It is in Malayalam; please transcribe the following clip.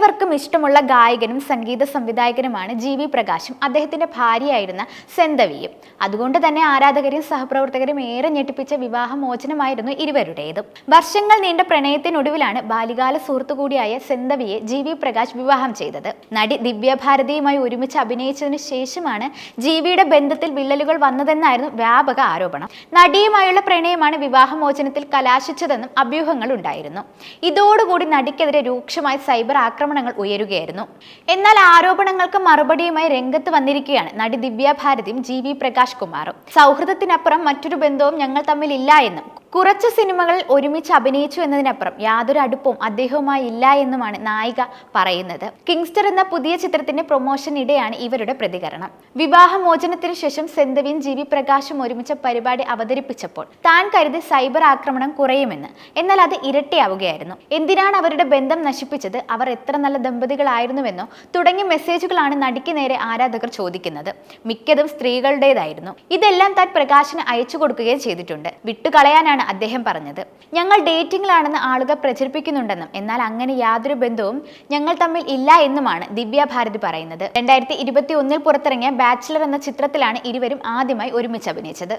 ഏവർക്കും ഇഷ്ടമുള്ള ഗായകനും സംഗീത സംവിധായകനുമാണ് ജി വി പ്രകാശും. അദ്ദേഹത്തിന്റെ ഭാര്യയായിരുന്ന സെന്തവിയും. അതുകൊണ്ട് തന്നെ ആരാധകരും സഹപ്രവർത്തകരും ഏറെ ഞെട്ടിപ്പിച്ച വിവാഹമോചനമായിരുന്നു ഇരുവരുടേതും. വർഷങ്ങൾ നീണ്ട പ്രണയത്തിനൊടുവിലാണ് ബാലികാല സുഹൃത്തു കൂടിയായ സെന്തവിയെ ജി വി പ്രകാശ് വിവാഹം ചെയ്തത്. നടി ദിവ്യഭാരതിയുമായി ഒരുമിച്ച് അഭിനയിച്ചതിനു ശേഷമാണ് ജീവിയുടെ ബന്ധത്തിൽ വിള്ളലുകൾ വന്നതെന്നായിരുന്നു വ്യാപക ആരോപണം. നടിയുമായുള്ള പ്രണയമാണ് വിവാഹമോചനത്തിൽ കലാശിച്ചതെന്നും അഭ്യൂഹങ്ങൾ ഉണ്ടായിരുന്നു ഇതോടുകൂടി നടിക്കെതിരെ രൂക്ഷമായ സൈബർ ആക്രമണങ്ങൾ ഉയരുകയായിരുന്നു. എന്നാൽ ആരോപണങ്ങൾക്ക് മറുപടിയുമായി രംഗത്ത് വന്നിരിക്കുകയാണ് നടി ദിവ്യ ഭാരതിയും ജി വി പ്രകാശ് കുമാറും. സൗഹൃദത്തിനപ്പുറം മറ്റൊരു ബന്ധവും ഞങ്ങൾ തമ്മിൽ ഇല്ല എന്നും കുറച്ച് സിനിമകളിൽ ഒരുമിച്ച് അഭിനയിച്ചു എന്നതിനപ്പുറം യാതൊരു അടുപ്പവും അദ്ദേഹവുമായി ഇല്ല എന്നുമാണ് നായിക പറയുന്നത്. കിങ്സ്റ്റർ എന്ന പുതിയ ചിത്രത്തിന്റെ പ്രൊമോഷനിടെയാണ് ഇവരുടെ പ്രതികരണം. വിവാഹമോചനത്തിന് ശേഷം സെന്തവിയും ജി വി പ്രകാശും ഒരുമിച്ച പരിപാടി അവതരിപ്പിച്ചപ്പോൾ താൻ കരുതി സൈബർ ആക്രമണം കുറയുമെന്ന്. എന്നാൽ അത് ഇരട്ടിയാവുകയായിരുന്നു. എന്തിനാണ് അവരുടെ ബന്ധം നശിപ്പിച്ചത്? അവർ എത്ര നല്ല ദമ്പതികളായിരുന്നുവെന്നോ തുടങ്ങിയ മെസ്സേജുകളാണ് നടിക്ക് നേരെ ആരാധകർ ചോദിക്കുന്നത്. മിക്കതും സ്ത്രീകളുടേതായിരുന്നു. ഇതെല്ലാം താൻ പ്രകാശിന് അയച്ചു കൊടുക്കുകയും ചെയ്തിട്ടുണ്ട്. വിട്ടുകളയാനാണ് അദ്ദേഹം പറഞ്ഞത്. ഞങ്ങൾ ഡേറ്റിംഗിലാണെന്ന് ആളുകൾ പ്രചരിപ്പിക്കുന്നുണ്ടെന്നും എന്നാൽ അങ്ങനെ യാതൊരു ബന്ധവും ഞങ്ങൾ തമ്മിൽ ഇല്ല എന്നുമാണ് ദിവ്യ ഭാരതി പറയുന്നത്. രണ്ടായിരത്തി ഇരുപത്തി ഒന്നിൽ പുറത്തിറങ്ങിയ ബാച്ചിലർ എന്ന ചിത്രത്തിലാണ് ഇരുവരും ആദ്യമായി ഒരുമിച്ച് അഭിനയിച്ചത്.